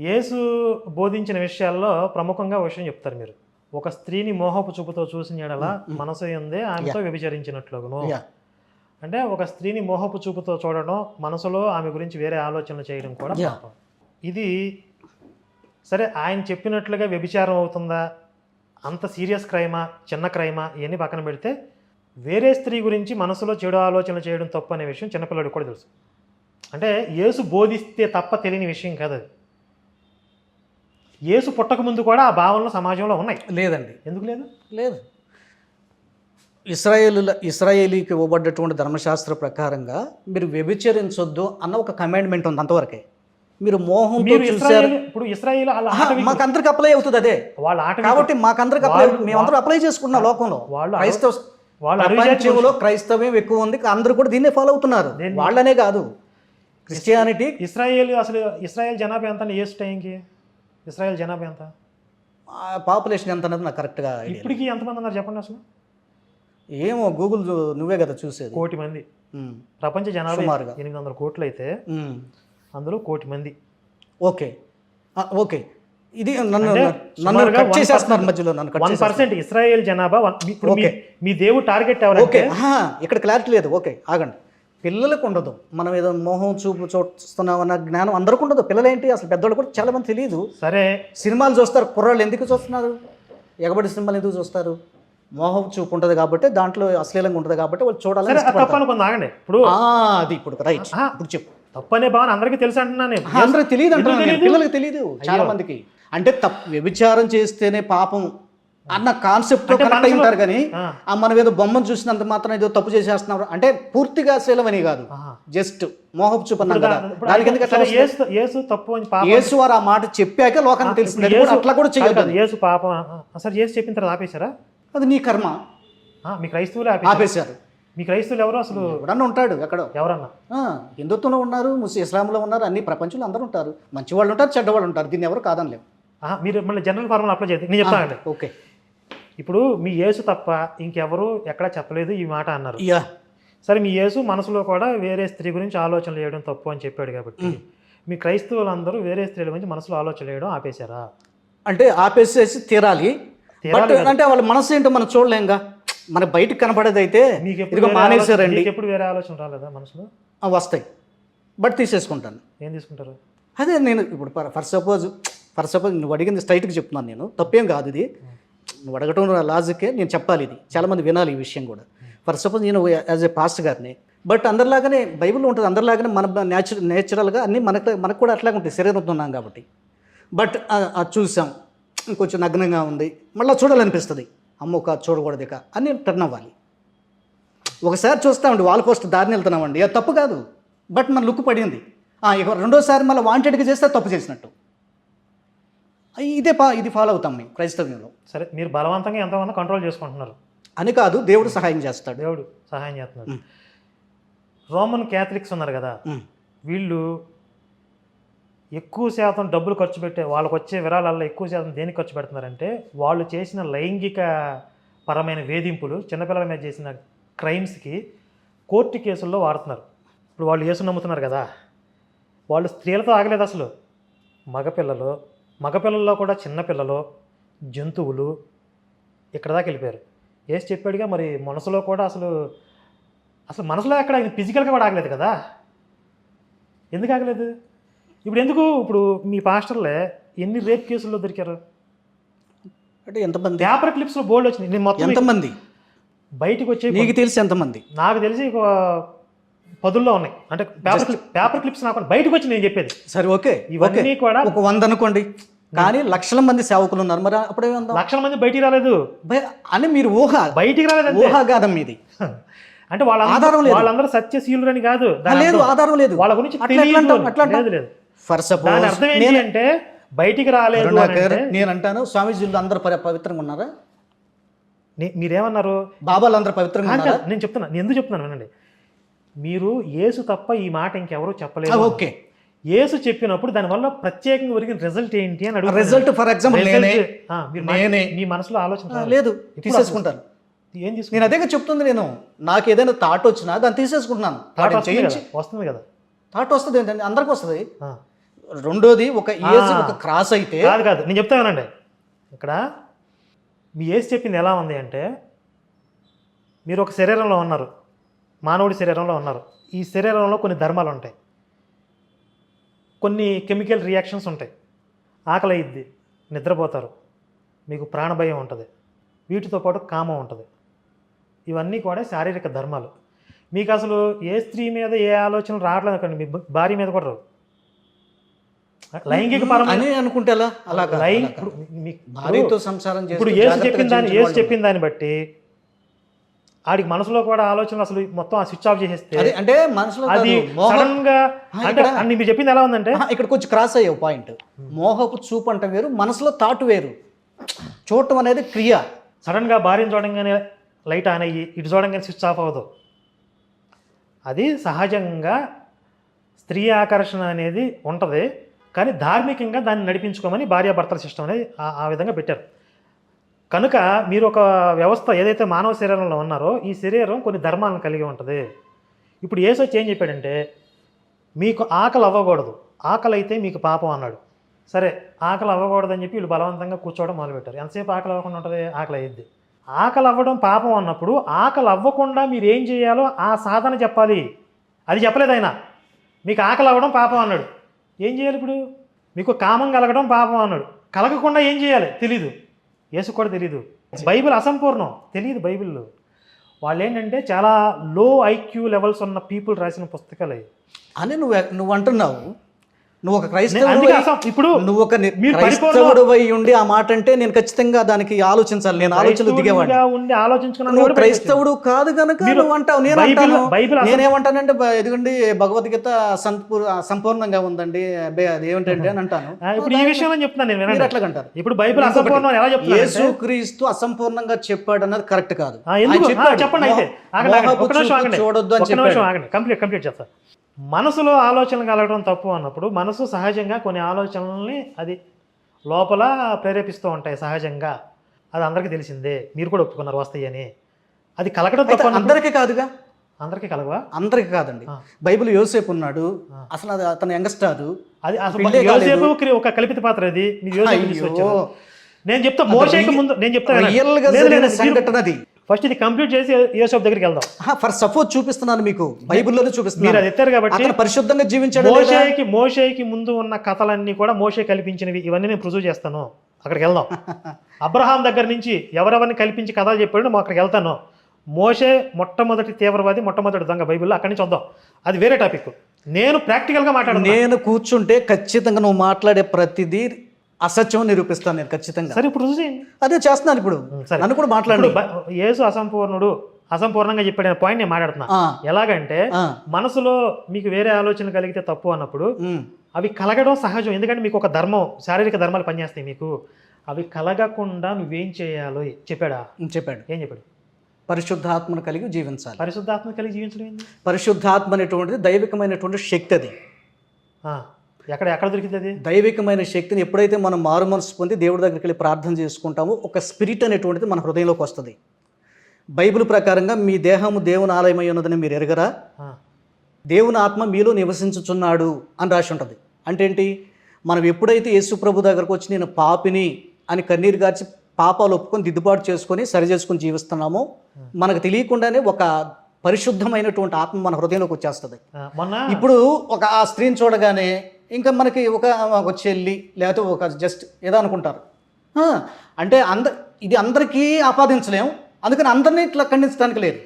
యేసు బోధించిన విషయాల్లో ప్రముఖంగా ఒక విషయం చెప్తారు మీరు. ఒక స్త్రీని మోహపు చూపుతో చూసిన ఎడల మనసు ఎందే ఆమెతో వ్యభిచరించినట్లుగును. అంటే ఒక స్త్రీని మోహపు చూపుతో చూడడం మనసులో ఆమె గురించి వేరే ఆలోచనలు చేయడం కూడా ఇది సరే ఆయన చెప్పినట్లుగా వ్యభిచారం అవుతుందా? అంత సీరియస్ క్రైమా? చిన్న క్రైమా? ఇవన్నీ పక్కన పెడితే వేరే స్త్రీ గురించి మనసులో చెడు ఆలోచనలు చేయడం తప్పు అనే విషయం చిన్నపిల్లడికి కూడా తెలుసు. అంటే యేసు బోధిస్తే తప్ప తెలియని విషయం కాదు అది యేసు పుట్టక ముందు కూడా ఆ భావనలు సమాజంలో ఉన్నాయి. లేదండి. ఎందుకు లేదు? లేదు. ఇస్రాయేలుల ఇస్రాయేలీకి ఇవ్వబడ్డటువంటి ధర్మశాస్త్ర ప్రకారంగా మీరు వ్యభిచరించొద్దు అన్న ఒక కమాండ్మెంట్ ఉంది అంతవరకే. మీరు ఇస్రాయేల్ ఇప్పుడు ఇస్రాయేల్. మాకందరికి అప్లై అవుతుంది అదే. వాళ్ళ ఆట కాబట్టి మాకందరికి అప్లై మేమందరం అప్లై చేసుకున్నాం లోకంలో. వాళ్ళు క్రైస్తవ ప్రపంచంలో క్రైస్తవం ఎక్కువ ఉంది అందరూ కూడా దీన్నే ఫాలో అవుతున్నారు. వాళ్ళనే కాదు. క్రిస్టియానిటీ ఇస్రాయేల్ అసలు ఇస్రాయేల్ జనాభా ఎంత ఏసు టైంకి? ఇస్రాయేల్ జనాభా ఎంత? పాపులేషన్ ఎంత అనేది నాకు కరెక్ట్గా ఇప్పటికి ఎంతమంది ఉన్నారు చెప్పండి అసలు? ఏమో గూగుల్ నువ్వే కదా చూసేది. కోటి మంది. ప్రపంచ జనాభా సుమారుగా. ఎనిమిది వందల కోట్లు అయితే. అందులో కోటి మంది. ఓకే. ఓకే. ఇది నన్ను నన్ను సుమారుగా కట్ 1% చేసేస్తున్నారు మధ్యలో నన్ను కట్. పర్సెంట్ ఇస్రాయేల్ జనాభా వన్- ఇప్పుడు మీ- ఓకే. మీ దేవుడు టార్గెట్ ఓకే. ఎవరంటే ఆహా, ఇక్కడ క్లారిటీ లేదు. ఓకే ఆగండి. పిల్లలకు ఉండదు. మనం ఏదో మోహం చూపు చూస్తున్నాం అన్న జ్ఞానం అందరికీ ఉండదు. పిల్లలేంటి? అసలు పెద్దవాళ్ళు కూడా చాలా మంది తెలియదు సరే. సినిమాలు చూస్తారు. కుర్రాళ్ళు ఎందుకు చూస్తున్నారు? ఎగబడి సినిమాలు ఎందుకు చూస్తారు? మోహం చూపు ఉంటుంది కాబట్టి దాంట్లో అశ్లీలంగా ఉంటుంది కాబట్టి వాళ్ళు చూడాలని. అనుకుంది ఆగండి. ఇప్పుడు అది ఇప్పుడు రైట్. ఇప్పుడు చెప్పు. తప్పు అనే భావన అందరికీ తెలుసు అంటున్నాను అందరికి తెలియదు అంటున్నాను? పిల్లలకి తెలియదు చాలా మందికి. అంటే తప్పు వ్యభిచారం చేస్తేనే పాపం. అన్న కాన్సెప్ట్ కరెక్ట్ అయి ఉంటారు కానీ ఆ. మనం ఏదో బొమ్మను చూసినంత మాత్రం ఏదో తప్పు చేసేస్తున్నారు. అంటే పూర్తిగా శీలమని కాదు. జస్ట్ మోహపు చూపన్నాం కదా. దానికి తప్పు యేసు వారు ఆ మాట చెప్పాక లోకానికి తెలిసింది. అట్లా కూడా చేయొద్దు కాదు, యేసు పాపం. సరే యేసు చెప్పిన తర్వాత ఆపేశారా? అది నీ కర్మ. మీ క్రైస్తవులే ఆపేశారు. మీ క్రైస్తవులు ఎవరు అసలు? ఎవడన్నా ఉంటాడు ఎక్కడో. ఎవరన్నా? హిందుత్వంలో ఉన్నారు ముస్లిం ఇస్లాంలో ఉన్నారు అన్ని ప్రపంచంలో అందరూ ఉంటారు. మంచి వాళ్ళు ఉంటారు చెడ్డ వాళ్ళు ఉంటారు. దీన్ని ఎవరు కాదనలేము ఆ, మీరు మళ్ళీ జనరల్ ఫార్ములా అప్లై చేయండి. నేను చెప్తానండి. ఓకే. ఇప్పుడు మీ యేసు తప్ప ఇంకెవరు ఎక్కడా చెప్పలేదు ఈ మాట అన్నారు. యా. సరే మీ యేసు మనసులో కూడా వేరే స్త్రీ గురించి ఆలోచనలు చేయడం తప్పు అని చెప్పాడు కాబట్టి మీ క్రైస్తవులందరూ వేరే స్త్రీల గురించి మనసులో ఆలోచనలు చేయడం ఆపేశారా? అంటే ఆపేసేసి తీరాలి. బట్ అంటే వాళ్ళ మనసు ఏంటో మనం చూడలేంగా. మన బయటకు కనపడేది అయితే ఇదిగో ఆలోచన- మానేశారండి. మీకు ఎప్పుడు వేరే ఆలోచన రాలేదా మనసులో? వస్తాయి. బట్ తీసేసుకుంటాను. ఏం తీసుకుంటారు? అదే నేను ఇప్పుడు ఫర్ సపోజ్ ఫర్ సపోజ్ నువ్వు అడిగింది స్ట్రైట్గా చెప్తున్నాను నేను. తప్పేం కాదు ఇది. నువ్వు అడగటం లాజికే నేను చెప్పాలి ఇది. చాలామంది వినాలి ఈ విషయం కూడా. ఫర్ సపోజ్ నేను యాజ్ ఏ పాస్ట్ గారిని బట్ అందరిలాగానే బైబిల్లో ఉంటుంది అందరిలాగానే మన నేచురల్ నేచురల్గా అన్నీ మనకు మనకు కూడా అట్లాగే ఉంటాయి శరీరంతో ఉన్నాం కాబట్టి. బట్ అది చూసాం కొంచెం నగ్నంగా ఉంది మళ్ళీ చూడాలనిపిస్తుంది. అమ్మ ఒక చూడకూడదు ఇక అని టర్న్ అవ్వాలి. ఒకసారి చూస్తామండి వాల్ పోస్ట్ దారిని వెళ్తున్నామండి అది తప్పు కాదు బట్ మన లుక్ పడింది. ఇక రెండోసారి మళ్ళీ వాంటెడ్గా చేస్తే తప్పు చేసినట్టు. ఇదే పా ఇది ఫాలో అవుతాం మేము క్రైస్తవ్యంలో. సరే మీరు బలవంతంగా ఎంతమంది కంట్రోల్ చేసుకుంటున్నారు. అని కాదు దేవుడు సహాయం చేస్తాడు. దేవుడు సహాయం చేస్తున్నాడు. రోమన్ క్యాథలిక్స్ ఉన్నారు కదా. వీళ్ళు ఎక్కువ శాతం డబ్బులు ఖర్చు పెట్టే వాళ్ళకి వచ్చే విరాళాల్లో ఎక్కువ శాతం దేనికి ఖర్చు పెడుతున్నారంటే వాళ్ళు చేసిన లైంగిక పరమైన వేధింపులు చిన్నపిల్లల మీద చేసిన క్రైమ్స్కి కోర్టు కేసుల్లో వాడుతున్నారు. ఇప్పుడు వాళ్ళు యేసు నమ్ముతున్నారు కదా వాళ్ళు స్త్రీలతో ఆగలేదు అసలు. మగపిల్లలు మగపిల్లల్లో కూడా చిన్నపిల్లలు జంతువులు ఇక్కడ దాకా వెళ్ళిపోయారు. ఏసి చెప్పాడుగా మరి మనసులో కూడా అసలు అసలు మనసులో ఎక్కడ ఆయన ఫిజికల్గా కూడా ఆగలేదు కదా? ఎందుకు ఆగలేదు? ఇప్పుడు ఎందుకు ఇప్పుడు మీ పాస్టర్లే ఎన్ని రేప్ కేసుల్లో దొరికారు? అంటే ఎంతమంది? పేపర్ క్లిప్స్లో బోల్డ్ వచ్చింది. నేను మొత్తం ఎంతమంది? బయటికి వచ్చే నీకు తెలిసి ఎంతమంది? నాకు తెలిసి పదుల్లో ఉన్నాయి. అంటే పేపర్ క్లిప్ పేపర్ క్లిప్స్ నాకు బయటకు వచ్చి నేను చెప్పేది. సరే ఓకే ఇవన్నీ కూడా ఒక వంద అనుకోండి. కానీ లక్షల మంది సేవకులు ఉన్నారు. మరి అప్పుడేమందాం లక్షల మంది బయటికి రాలేదు. అని మీరు ఊహ బయటికి రాలేదు అంతే. ఊహాగాధం మీది. అంటే వాళ్ళందరూ ఆధారం లేదు. వాళ్ళందరూ సత్యశీలురు అని కాదు లేదు. ఆధారం లేదు. వాళ్ళ గురించి? లేదు ఫర్ సపోజ్ అర్థం ఏంటి అంటే బయటికి రాలేదు నేను అంటాను స్వామీజీలు అందరూ పవిత్రంగా ఉన్నారా? మీరేమన్నారు? బాబాలు అందరూ పవిత్రంగా కాదు, కాదు, నేను చెప్తున్నా. నేను ఎందుకు చెప్తున్నాను వినండి. మీరు యేసు తప్ప ఈ మాట ఇంకెవరూ చెప్పలేదు. ఓకే యేసు చెప్పినప్పుడు దానివల్ల ప్రత్యేకంగా ఒరిగిన రిజల్ట్ ఏంటి అని అడుగుతున్నాను. రిజల్ట్ ఫర్ ఎగ్జాంపుల్ నేనే. నేనే. మీ మనసులో ఆలోచన ఆ, రాలేదు. లేదు తీసేసుకుంటాను. ఏం తీసుకుంటారు? నేను అదేగా చెప్తుంది నేను. నాకు ఏదైనా థాట్ వచ్చినా దాన్ని తీసేసుకుంటున్నాను. థాట్ వస్తుంది కదా? వస్తుంది కదా? థాట్ వస్తుంది ఏంటంటే అందరికి వస్తుంది. రెండోది ఒక ఏజ్. ఒక క్రాస్ అయితే కాదు కాదు. నేను చెప్తానండి ఇక్కడ మీ ఏసు చెప్పింది ఎలా ఉంది అంటే మీరు ఒక శరీరంలో ఉన్నారు. మానవుడి శరీరంలో ఉన్నారు. ఈ శరీరంలో కొన్ని ధర్మాలు ఉంటాయి. కొన్ని కెమికల్ రియాక్షన్స్ ఉంటాయి. ఆకలి అయ్యిద్ది నిద్రపోతారు. మీకు ప్రాణభయం ఉంటుంది. వీటితో పాటు కామం ఉంటుంది. ఇవన్నీ కూడా శారీరక ధర్మాలు. మీకు అసలు ఏ స్త్రీ మీద ఏ ఆలోచనలు రావట్లేదు అనుకోండి మీ భార్య మీద కూడా రావు. లైంగిక పరమైన అని అనుకుంటే అలాగా. ఇప్పుడు భార్యతో సంసారం ఇప్పుడు ఏసు చెప్పిన దాన్ని ఏసు. చెప్పిన దాన్ని బట్టి ఆడికి మనసులో కూడా ఆలోచనలు అసలు మొత్తం ఆ స్విచ్ ఆఫ్ చేసేస్తే అంటే మనసులో అది సడన్గా అంటే మీరు చెప్పింది ఎలా ఉందంటే ఇక్కడ కొంచెం క్రాస్ అయ్యే పాయింట్ మోహపు చూపు అంటే వేరు మనసులో తాటు వేరు. చూడటం అనేది క్రియ. సడన్గా భార్యను చూడంగానే లైట్ ఆన్ అయ్యి ఇటు చూడంగానే స్విచ్ ఆఫ్ అవ్వదు. అది సహజంగా స్త్రీ ఆకర్షణ అనేది ఉంటుంది కానీ ధార్మికంగా దాన్ని నడిపించుకోమని భార్యాభర్తల సిస్టమ్ అనేది ఆ విధంగా పెట్టారు. కనుక మీరు ఒక వ్యవస్థ ఏదైతే మానవ శరీరంలో ఉన్నారో ఈ శరీరం కొన్ని ధర్మాలను కలిగి ఉంటుంది. ఇప్పుడు ఏసో ఏం చెప్పాడంటే మీకు ఆకలి అవ్వకూడదు. ఆకలి అయితే మీకు పాపం అన్నాడు. సరే ఆకలి అవ్వకూడదని చెప్పి వీళ్ళు బలవంతంగా కూర్చోవడం మొదలుపెట్టారు. ఎంతసేపు ఆకలి అవ్వకుండా ఉంటుంది? ఆకలి అయ్యిద్ది. ఆకలి అవ్వడం పాపం అన్నప్పుడు ఆకలి అవ్వకుండా మీరు ఏం చేయాలో ఆ సాధన చెప్పాలి. అది చెప్పలేదు ఆయన. మీకు ఆకలి అవ్వడం పాపం అన్నాడు. ఏం చేయాలి ఇప్పుడు? మీకు కామం కలగడం పాపం అన్నాడు. కలగకుండా ఏం చేయాలి? తెలీదు. యేసు కూడా తెలీదు. బైబిల్ అసంపూర్ణం. తెలియదు బైబిల్లో. వాళ్ళు ఏంటంటే చాలా లో ఐక్యూ లెవెల్స్ ఉన్న పీపుల్ రాసిన పుస్తకాలు అవి అని నువ్వు నువ్వు అంటున్నావు. నువ్వు ఒక క్రైస్తవుడు ఇప్పుడు నువ్వు ఒక క్రైస్తవుడు అయి ఉండి ఆ మాట అంటే నేను ఖచ్చితంగా దానికి ఆలోచించాలి. నేను ఆలోచనలు దిగేవాడిని. ఉండి ఆలోచించుకున్నాను నువ్వు క్రైస్తవుడు కాదు కనుక నువ్వు అంటావు. నేను అంటాను. నేనేమంటానంటే ఎదుగుండి భగవద్గీత సంపూర్ సంపూర్ణంగా ఉందండి. ఏమిటంటే అని అంటాను. ఇప్పుడు ఈ విషయంలో చెప్తున్నాను నేను అట్లా అంటారు? ఇప్పుడు బైబిల్ అసంపూర్ణం ఎలా చెప్తున్నాను యేసు క్రీస్తు అసంపూర్ణంగా చెప్పాడు అన్నది కరెక్ట్ కాదు. చెప్పాడు, అయితే. చూడొద్దు అని ఆగండి. కంప్లీట్ కంప్లీట్ చేస్తా. మనసులో ఆలోచనలు కలగడం తప్పు అన్నప్పుడు మనసు సహజంగా కొన్ని ఆలోచనల్ని అది లోపల ప్రేరేపిస్తూ ఉంటాయి సహజంగా. అది అందరికీ తెలిసిందే. మీరు కూడా ఒప్పుకున్నారు వస్తాయి అని అది కలగడం తప్పు అందరికీ కాదుగా? అందరికీ కలగవా? అందరికీ కాదండి. బైబిల్ యోసేపు ఉన్నాడు. అసలు అది అతను యంగ్స్టార్ అది అసలు. యోసేపు ఒక కల్పిత పాత్ర అది. నేను చెప్తా మోషేకి ముందు నేను చెప్తా రియల్గా సంఘటన అది. ఫస్ట్ ఇది కంప్లీట్ చేసి యోసేపు దగ్గరికి వెళ్దాం. ఫర్ సపోజ్ చూపిస్తున్నాను మీకు. బైబిల్లోనే మీరు చూపిస్తున్నాను అది ఎత్తారు కాబట్టి పరిశుద్ధంగా జీవించాడు? మోషేకి మోషేకి ముందు ఉన్న కథలన్నీ కూడా మోషే కల్పించినవి. ఇవన్నీ నేను ప్రొజూవ్ చేస్తాను. అక్కడికి వెళ్దాం. అబ్రహాం దగ్గర నుంచి ఎవరెవరిని కల్పించి కథలు చెప్పాడో నేను అక్కడికి వెళ్తాను. మోషే మొట్టమొదటి తీవ్రవాది మొట్టమొదటి దొంగ బైబిల్లో అక్కడి నుంచి వద్దాం. అది వేరే టాపిక్. నేను ప్రాక్టికల్గా మాట్లాడుతున్నా. నేను కూర్చుంటే ఖచ్చితంగా నువ్వు మాట్లాడే ప్రతిదీ అసత్యం నిరూపిస్తాను నేను ఖచ్చితంగా. సరే ఇప్పుడు చేయండి అదే చేస్తున్నాను ఇప్పుడు. సరే. నన్ను కూడా మాట్లాడు యేసు అసంపూర్ణుడు అసంపూర్ణంగా చెప్పాడు పాయింట్ నేను మాట్లాడుతున్నా. ఎలాగంటే మనసులో మీకు వేరే ఆలోచన కలిగితే తప్పు అన్నప్పుడు. అవి కలగడం సహజం. ఎందుకంటే మీకు ఒక ధర్మం శారీరక ధర్మాలు పనిచేస్తాయి మీకు. అవి కలగకుండా నువ్వేం చేయాలో చెప్పాడా? చెప్పాడు. ఏం చెప్పాడు? పరిశుద్ధాత్మను కలిగి జీవించాలి. పరిశుద్ధాత్మ కలిగి జీవించడం పరిశుద్ధాత్మ అనేటువంటిది దైవికమైనటువంటి శక్తి అది. ఎక్కడ ఎక్కడ దొరికింది అది దైవికమైన శక్తిని ఎప్పుడైతే మనం మారు మనసు పొంది దేవుడి దగ్గరికి వెళ్ళి ప్రార్థన చేసుకుంటామో ఒక స్పిరిట్ అనేటువంటిది మన హృదయంలోకి వస్తుంది. బైబిల్ ప్రకారంగా మీ దేహము దేవుని ఆలయమై ఉన్నదని మీరు ఎరగరా? దేవుని ఆత్మ మీలో నివసించుచున్నాడు అని రాసి ఉంటుంది. అంటే ఏంటి? మనం ఎప్పుడైతే యేసు ప్రభు దగ్గరకు వచ్చి నేను పాపిని అని కన్నీరు గార్చి పాపాలు ఒప్పుకొని దిద్దుబాటు చేసుకొని సరి చేసుకొని జీవిస్తున్నామో మనకు తెలియకుండానే ఒక పరిశుద్ధమైనటువంటి ఆత్మ మన హృదయంలోకి వచ్చేస్తుంది. ఇప్పుడు ఒక ఆ స్త్రీని చూడగానే ఇంకా మనకి ఒక ఒక చెల్లి లేకపోతే ఒక జస్ట్ ఏదో అనుకుంటారు. అంటే అంద ఇది అందరికీ ఆపాదించలేము అందుకని అందరినీ ఇట్లా ఖండించడానికి లేదు.